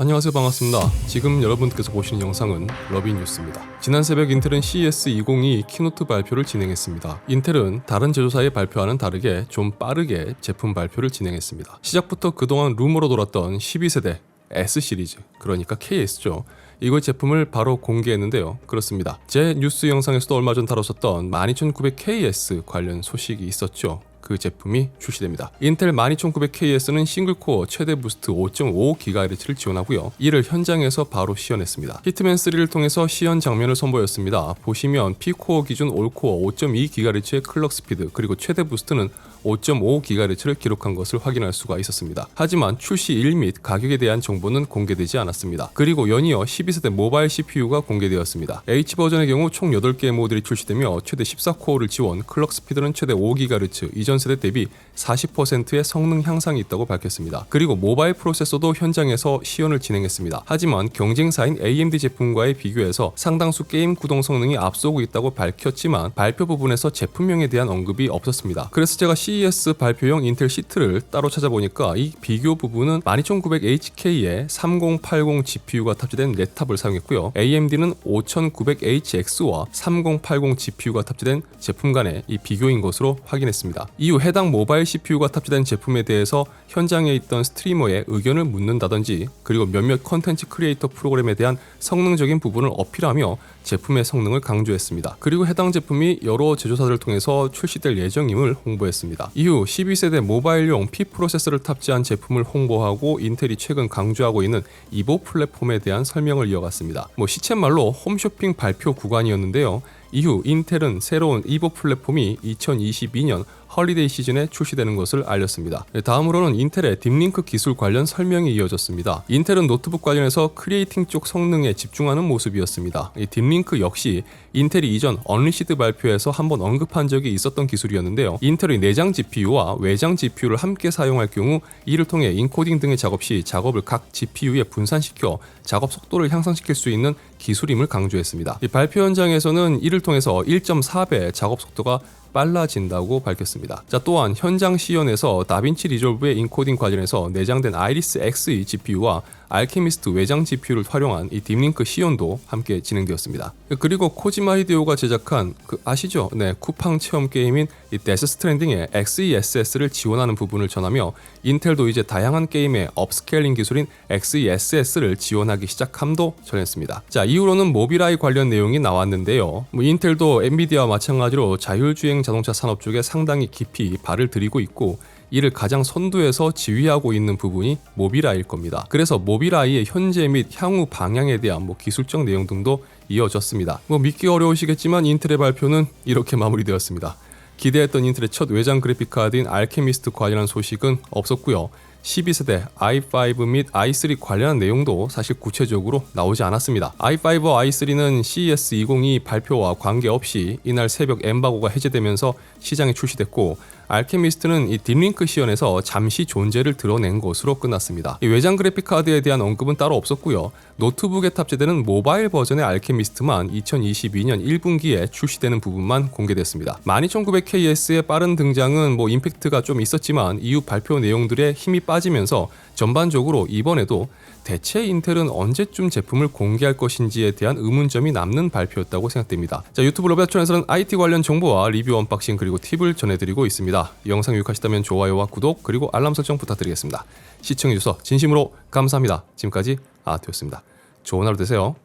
안녕하세요 반갑습니다. 지금 여러분께서 보시는 영상은 러비 뉴스입니다. 지난 새벽 인텔은 CES 2022 키노트 발표를 진행했습니다. 인텔은 다른 제조사의 발표와는 다르게 좀 빠르게 제품 발표를 진행했습니다. 시작부터 그동안 루머로 돌았던 12세대 S 시리즈, 그러니까 KS죠. 이걸 제품을 바로 공개했는데요. 그렇습니다. 제 뉴스 영상에서도 얼마 전 다뤘었던 12900KS 관련 소식이 있었죠. 그 제품이 출시됩니다. 인텔 12900KS는 싱글코어 최대 부스트 5.5GHz를 지원하고요. 이를 현장에서 바로 시연했습니다. 히트맨 3를 통해서 시연 장면을 선보였습니다. 보시면 P코어 기준 올코어 5.2GHz의 클럭 스피드 그리고 최대 부스트는 5.5GHz를 기록한 것을 확인할 수가 있었습니다. 하지만 출시 일 및 가격에 대한 정보는 공개되지 않았습니다. 그리고 연이어 12세대 모바일 CPU가 공개되었습니다. H 버전의 경우 총 8개의 모델이 출시되며 최대 14코어를 지원, 클럭 스피드는 최대 5GHz, 이전 세대 대비 40%의 성능 향상이 있다고 밝혔습니다. 그리고 모바일 프로세서도 현장에서 시연을 진행했습니다. 하지만 경쟁사인 AMD 제품과의 비교해서 상당수 게임 구동 성능이 앞서고 있다고 밝혔지만 발표 부분에서 제품명에 대한 언급이 없었습니다. 그래서 제가 CES 발표용 인텔 시트를 따로 찾아보니까 이 비교 부분은 12900HK에 3080 GPU가 탑재된 랩탑을 사용했고요. AMD는 5900HX와 3080 GPU가 탑재된 제품 간의 이 비교인 것으로 확인했습니다. 이후 해당 모바일 CPU가 탑재된 제품에 대해서 현장에 있던 스트리머의 의견을 묻는다든지 그리고 몇몇 컨텐츠 크리에이터 프로그램에 대한 성능적인 부분을 어필하며 제품의 성능을 강조했습니다. 그리고 해당 제품이 여러 제조사들을 통해서 출시될 예정임을 홍보했습니다. 이후 12세대 모바일용 P 프로세서를 탑재한 제품을 홍보하고 인텔이 최근 강조하고 있는 이보 플랫폼에 대한 설명을 이어갔습니다. 뭐 시쳇말로 홈쇼핑 발표 구간이었는데요. 이후 인텔은 새로운 이보 플랫폼이 2022년 헐리데이 시즌에 출시되는 것을 알렸습니다. 네, 다음으로는 인텔의 딥링크 기술 관련 설명이 이어졌습니다. 인텔은 노트북 관련해서 크리에이팅 쪽 성능에 집중하는 모습이었습니다. 이 딥링크 역시 인텔이 이전 언리시드 발표에서 한번 언급한 적이 있었던 기술이었는데요. 인텔의 내장 GPU와 외장 GPU를 함께 사용할 경우 이를 통해 인코딩 등의 작업 시 작업을 각 GPU에 분산시켜 작업 속도를 향상시킬 수 있는 기술임을 강조했습니다. 이 발표 현장에서는 이를 통해서 1.4배 작업 속도가 빨라진다고 밝혔습니다. 자 또한 현장 시연에서 다빈치 리졸브의 인코딩 관련해서 내장된 아이리스 X의 GPU와 알케미스트 외장 GPU를 활용한 이 딥링크 시연도 함께 진행되었습니다. 그리고 코지마 히데오가 제작한 그 아시죠? 네 쿠팡 체험 게임인 이 데스 스트랜딩의 XESS를 지원하는 부분을 전하며 인텔도 이제 다양한 게임의 업스케일링 기술인 XESS를 지원하기 시작함도 전했습니다. 자 이후로는 모비라이 관련 내용이 나왔는데요. 뭐 인텔도 엔비디아와 마찬가지로 자율주행 자동차 산업 쪽에 상당히 깊이 발을 들이고 있고 이를 가장 선두에서 지휘하고 있는 부분이 모비라이일 겁니다. 그래서 모비라이의 현재 및 향후 방향에 대한 뭐 기술적 내용 등도 이어졌습니다. 뭐 믿기 어려우시겠지만 인텔의 발표는 이렇게 마무리되었습니다. 기대했던 인텔의 첫 외장 그래픽 카드인 알케미스트 관련한 소식은 없었고요. 12세대 i5 및 i3 관련한 내용도 사실 구체적으로 나오지 않았습니다. i5와 i3는 CES 2022 발표와 관계없이 이날 새벽 엠바고가 해제되면서 시장에 출시됐고 알케미스트는 이 딥링크 시연에서 잠시 존재를 드러낸 것으로 끝났습니다. 이 외장 그래픽 카드에 대한 언급은 따로 없었고요. 노트북에 탑재되는 모바일 버전의 알케미스트만 2022년 1분기에 출시되는 부분만 공개됐습니다. 12900KS의 빠른 등장은 뭐 임팩트가 좀 있었지만 이후 발표 내용들의 힘이 빠 지면서 전반적으로 이번에도 대체 인텔은 언제쯤 제품을 공개할 것인지에 대한 의문점이 남는 발표였다고 생각됩니다. 자 유튜브 러비아촌에서는 IT 관련 정보와 리뷰 언박싱 그리고 팁을 전해드리고 있습니다. 영상 유익하시다면 좋아요와 구독 그리고 알람 설정 부탁드리겠습니다. 시청해주셔서 진심으로 감사합니다. 지금까지 아트였습니다. 좋은 하루 되세요.